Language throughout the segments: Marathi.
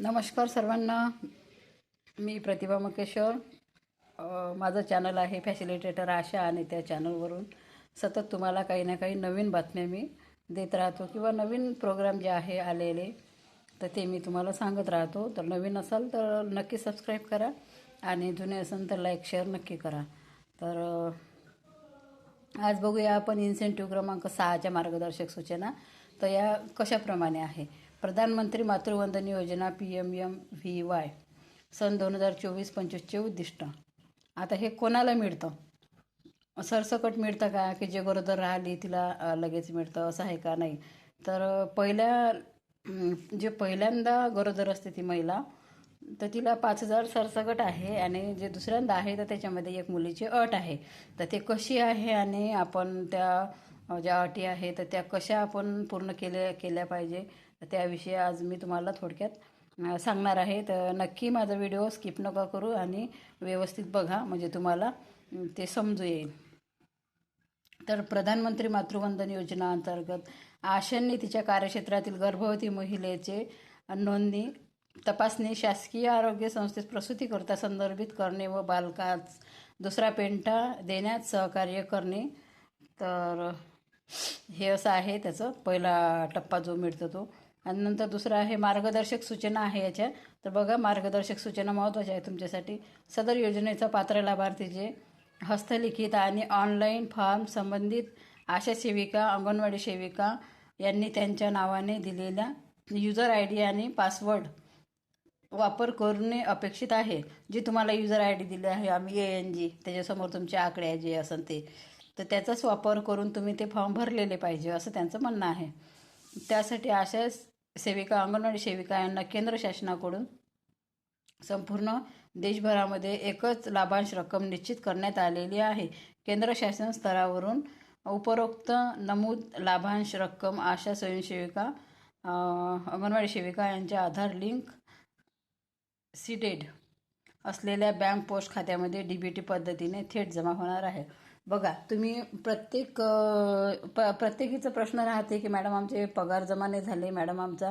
नमस्कार सर्वांना. मी प्रतिभा मुकेश्वर. माझं चॅनल आहे फॅसिलिटेटर आशा आणि त्या चॅनलवरून सतत तुम्हाला काही ना काही नवीन बातम्या मी देत राहतो किंवा नवीन प्रोग्राम जे आहे आलेले तर ते मी तुम्हाला सांगत राहतो. तर नवीन असाल तर नक्की सबस्क्राईब करा आणि जुने असेल तर लाईक शेअर नक्की करा. तर आज बघूया आपण इन्सेंटिव्ह क्रमांक सहाच्या मार्गदर्शक सूचना. तर या कशाप्रमाणे आहे? प्रधानमंत्री मातृवंदन योजना P M M V Y सन दोन हजार चोवीस पंचवीसचे उद्दिष्ट. आता हे कोणाला मिळतं? सरसकट मिळतं का? की जे गरोदर राहिली तिला लगेच मिळतं? असं आहे का? नाही. तर पहिल्या जे पहिल्यांदा गरोदर असते ती महिला तर तिला पाच हजार सरसकट आहे आणि जे दुसऱ्यांदा आहे तर त्याच्यामध्ये एक मुलीची अट आहे. तर ते कशी आहे आणि आपण त्या ज्या अटी आहे तर त्या कशा आपण पूर्ण केल्या केल्या पाहिजे त्याविषयी आज मी तुम्हाला थोडक्यात सांगणार आहे. तर नक्की माझा व्हिडिओ स्किप नका करू आणि व्यवस्थित बघा म्हणजे तुम्हाला ते समजू येईल. तर प्रधानमंत्री मातृवंदन योजना अंतर्गत आशांनी तिच्या कार्यक्षेत्रातील गर्भवती महिलेचे नोंदणी तपासणी शासकीय आरोग्य संस्थेत प्रसूतीकरता संदर्भित करणे व बालकास दुसरा पेंटा देण्यात सहकार्य करणे. तर हे असं आहे त्याचं. पहिला टप्पा जो मिळतो तो. आणि नंतर दुसरा आहे मार्गदर्शक सूचना आहे याच्या. तर बघा मार्गदर्शक सूचना महत्त्वाच्या आहे तुमच्यासाठी. सदर योजनेचा पात्र लाभार्थीचे हस्तलिखित आणि ऑनलाईन फॉर्म संबंधित आशा सेविका अंगणवाडी सेविका यांनी त्यांच्या नावाने दिलेल्या युजर आय डी आणि पासवर्ड वापर करणे अपेक्षित आहे. जी तुम्हाला युजर आय डी दिली आहे आम्ही ए एन जी त्याच्यासमोर तुमचे आकडे जे असेल ते. तर त्याचाच वापर करून तुम्ही ते फॉर्म भरलेले पाहिजे असं त्यांचं म्हणणं आहे. त्यासाठी अशा सेविका अंगणवाडी सेविका यांना केंद्र शासनाकडून संपूर्ण देशभरामध्ये एकच लाभांश रक्कम निश्चित करण्यात आलेली आहे. केंद्र शासन स्तरावरून उपरोक्त नमूद लाभांश रक्कम आशा स्वयंसेविका अंगणवाडी सेविका यांच्या आधार लिंक सीडेड असलेल्या बँक पोस्ट खात्यामध्ये डी बी टी पद्धतीने थेट जमा होणार आहे. बघा तुम्ही प्रत्येक प प्रत्येकीचा प्रश्न राहते की मॅडम आमचे पगार जमा नाही झाले मॅडम आमचा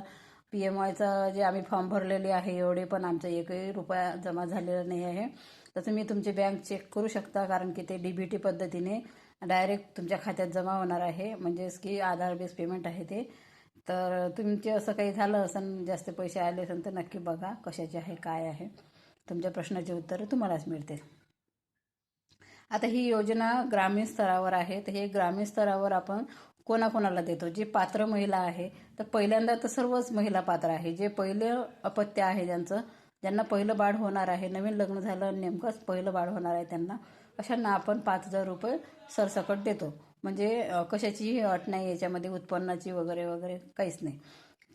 पी एम वायचा जे आम्ही फॉर्म भरलेले आहे एवढे पण आमचा एकही रुपया जमा झालेला नाही आहे. तर तुम्ही तुमची बँक चेक करू शकता कारण की ते डी बी टी पद्धतीने डायरेक्ट तुमच्या खात्यात जमा होणार आहे. म्हणजेच की आधार बेस पेमेंट आहे ते. तर तुमचे असं काही झालं असेल जास्त पैसे आले असेल तर नक्की बघा कशाचे आहे काय आहे. तुमच्या प्रश्नाचे उत्तरं तुम्हालाच मिळतील. आता ही योजना ग्रामीण स्तरावर आहे. तर हे ग्रामीण स्तरावर आपण कोणाकोणाला देतो? जे पात्र महिला आहे तर पहिल्यांदा तर सर्वच महिला पात्र आहे. जे पहिले अपत्य आहे ज्यांचं ज्यांना पहिलं बाळ होणार आहे नवीन लग्न झालं नेमकंच पहिलं बाळ होणार आहे त्यांना अशांना आपण पाच हजार रुपये सरसकट देतो. म्हणजे कशाचीही अट नाही याच्यामध्ये उत्पन्नाची वगैरे वगैरे काहीच नाही.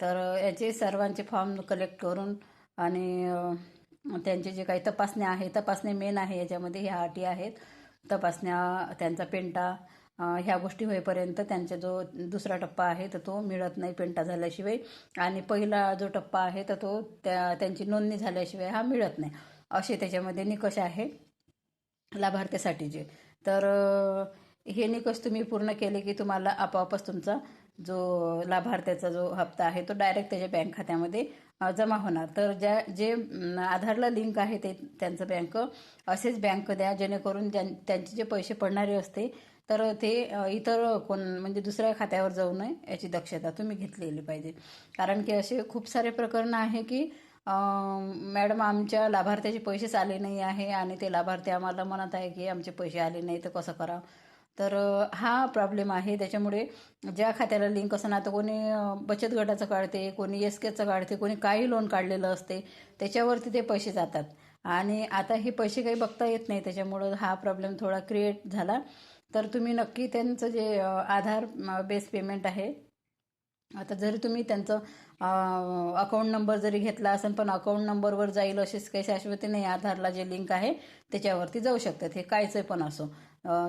तर याचे सर्वांचे फॉर्म कलेक्ट करून आणि त्यांचे जे काही तपासण्या आहे तपासणी मेन आहे याच्यामध्ये ह्या अटी आहेत. तपासण्या त्यांचा पेंटा ह्या गोष्टी होईपर्यंत त्यांचा जो दुसरा टप्पा आहे तर तो मिळत नाही पेंटा झाल्याशिवाय. आणि पहिला जो टप्पा आहे तर तो त्या त्यांची नोंदणी झाल्याशिवाय हा मिळत नाही. असे त्याच्यामध्ये निकष आहे लाभार्थ्यासाठीचे तर हे निकष तुम्ही पूर्ण केले की तुम्हाला आपोआपच तुमचा जो लाभार्थ्याचा जो हप्ता आहे तो डायरेक्ट त्याच्या बँक खात्यामध्ये जमा होणार. तर ज्या जे आधारला लिंक आहे ते त्यांचं बँक असेच बँक द्या. जेणेकरून ज्यां त्यांचे जे पैसे पडणारे असते तर ते इतर कोण म्हणजे दुसऱ्या खात्यावर जाऊ नये याची दक्षता तुम्ही घेतलेली पाहिजे. कारण की असे खूप सारे प्रकरणं आहे की मॅडम आमच्या लाभार्थ्याचे पैसेच आले नाही आहे आणि ते लाभार्थी आम्हाला म्हणत आहे की आमचे पैसे आले नाही तर कसं करावं? तर हा प्रॉब्लेम आहे. त्याच्यामुळे ज्या खात्याला लिंक असं ना तर कोणी बचत गटाचं काढते कोणी एस केचं काढते कोणी काही लोन काढलेलं असते त्याच्यावरती ते पैसे जातात. आणि आता हे पैसे काही बघता येत नाही त्याच्यामुळं हा प्रॉब्लेम थोडा क्रिएट झाला. तर तुम्ही नक्की त्यांचं जे आधार बेस पेमेंट आहे आता जरी तुम्ही त्यांचं अकाउंट नंबर जरी घेतला असेल पण अकाउंट नंबरवर जाईल अशीच काही शाश्वती नाही. आधारला जे लिंक आहे त्याच्यावरती जाऊ शकतात. हे कायचं पण असो.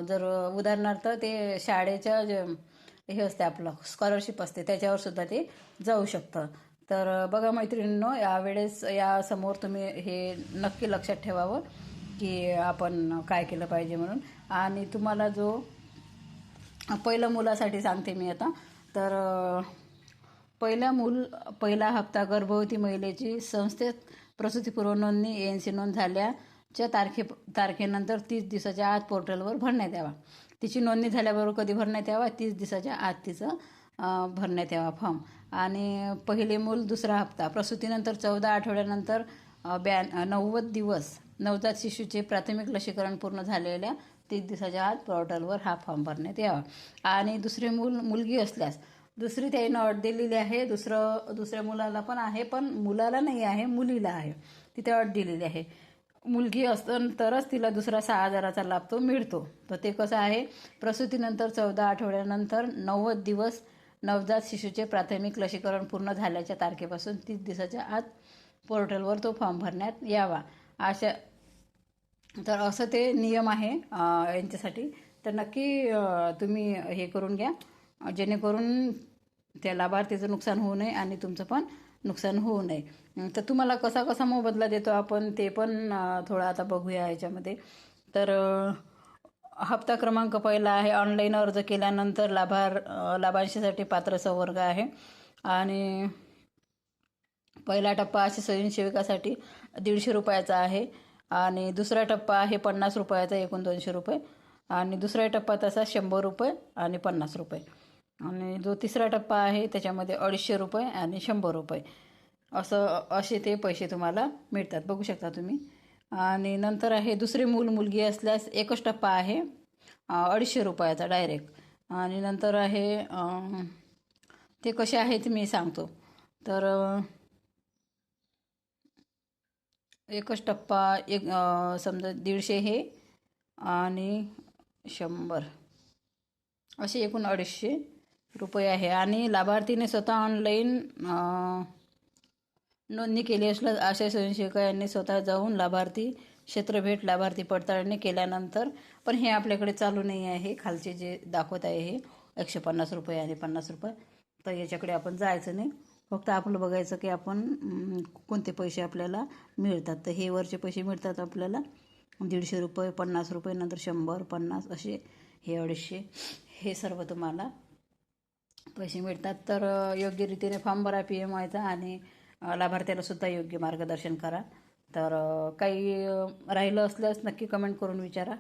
जर उदाहरणार्थ ते शाळेच्या जे हे असते आपलं स्कॉलरशिप असते त्याच्यावर सुद्धा ते जाऊ शकतं. तर बघा मैत्रिणींनो यावेळेस यासमोर तुम्ही हे नक्की लक्षात ठेवावं की आपण काय केलं पाहिजे म्हणून. आणि तुम्हाला जो पहिलं मुलासाठी सांगते मी आता. तर पहिला मूल पहिला हप्ता गर्भवती महिलेची संस्थेत प्रसूतीपूर्व नोंदणी एन सी नोंद झाल्याच्या तारखे तारखेनंतर तीस दिवसाच्या आत पोर्टलवर भरण्यात यावा. तिची नोंदणी झाल्याबरोबर कधी भरण्यात यावा? तीस दिवसाच्या आत तिचं भरण्यात यावा फॉर्म. आणि पहिले मूल दुसरा हप्ता. प्रसूतीनंतर चौदा आठवड्यानंतर ब्या नव्वद दिवस नवजात शिशूचे प्राथमिक लसीकरण पूर्ण झालेल्या तीस दिवसाच्या आत पोर्टलवर हा फॉर्म भरण्यात यावा. आणि दुसरे मूल मुलगी असल्यास दुसरी त्याईनं अट दिलेली आहे दुसरं दुसऱ्या मुलाला पण आहे पण मुलाला नाही आहे मुलीला आहे. तिथे अट दिलेली आहे. मुलगी असतं तरच तिला दुसरा सहा हजाराचा लाभ तो मिळतो. तर ते कसं आहे? प्रसूतीनंतर चौदा आठवड्यानंतर नव्वद दिवस नवजात शिशूचे प्राथमिक लसीकरण पूर्ण झाल्याच्या तारखेपासून तीस दिवसाच्या आत पोर्टलवर तो फॉर्म भरण्यात यावा. अशा तर असं ते नियम आहे यांच्यासाठी. तर नक्की तुम्ही हे करून घ्या. जेणेकरून त्या लाभार्थीचं नुकसान होऊ नये आणि तुमचं पण नुकसान होऊ नये. तर तुम्हाला कसा कसा मोबदला देतो आपण ते पण थोडं आता बघूया याच्यामध्ये. तर हप्ता क्रमांक पहिला आहे ऑनलाईन अर्ज केल्यानंतर लाभार लाभांशासाठी पात्र संवर्ग आहे. आणि पहिला टप्पा असे स्वयंसेविकासाठी दीडशे रुपयाचा आहे. आणि दुसरा टप्पा आहे पन्नास रुपयाचा एकूण दोनशे रुपये. आणि दुसरा टप्पा तसा शंभर रुपये आणि पन्नास रुपये. आणि जो तिसरा टप्पा आहे त्याच्यामध्ये अडीचशे रुपये आणि शंभर रुपये. असं असे ते पैसे तुम्हाला मिळतात. बघू शकता तुम्ही. आणि नंतर आहे दुसरे मूल मुलगी असल्यास एकच टप्पा आहे अडीचशे रुपयाचा डायरेक्ट आणि नंतर आहे ते कसे आहेत मी सांगतो. तर एकच टप्पा एक समजा दीडशे हे आणि शंभर. असे एकूण अडीचशे. रुपये आहे. आणि लाभार्थीने स्वतः ऑनलाईन नोंदणी केली असल्यास अशा स्वयंसेविका यांनी स्वतः जाऊन लाभार्थी क्षेत्रभेट लाभार्थी पडताळणी केल्यानंतर पण हे आपल्याकडे चालू नाही आहे. खालचे जे दाखवत आहे हे एकशे पन्नास रुपये आणि पन्नास रुपये. तर याच्याकडे आपण जायचं नाही. फक्त आपलं बघायचं की आपण कोणते पैसे आपल्याला मिळतात. तर हे वरचे पैसे मिळतात आपल्याला दीडशे रुपये पन्नास रुपये नंतर शंभर पन्नास असे हे अडीचशे. हे सर्व तुम्हाला पैसे मिळतात तर योग्य रीतीने फॉर्म भरा पी एम आयचा आणि लाभार्थ्याला सुद्धा योग्य मार्गदर्शन करा. तर काही राहिलं असल्यास नक्की कमेंट करून विचारा.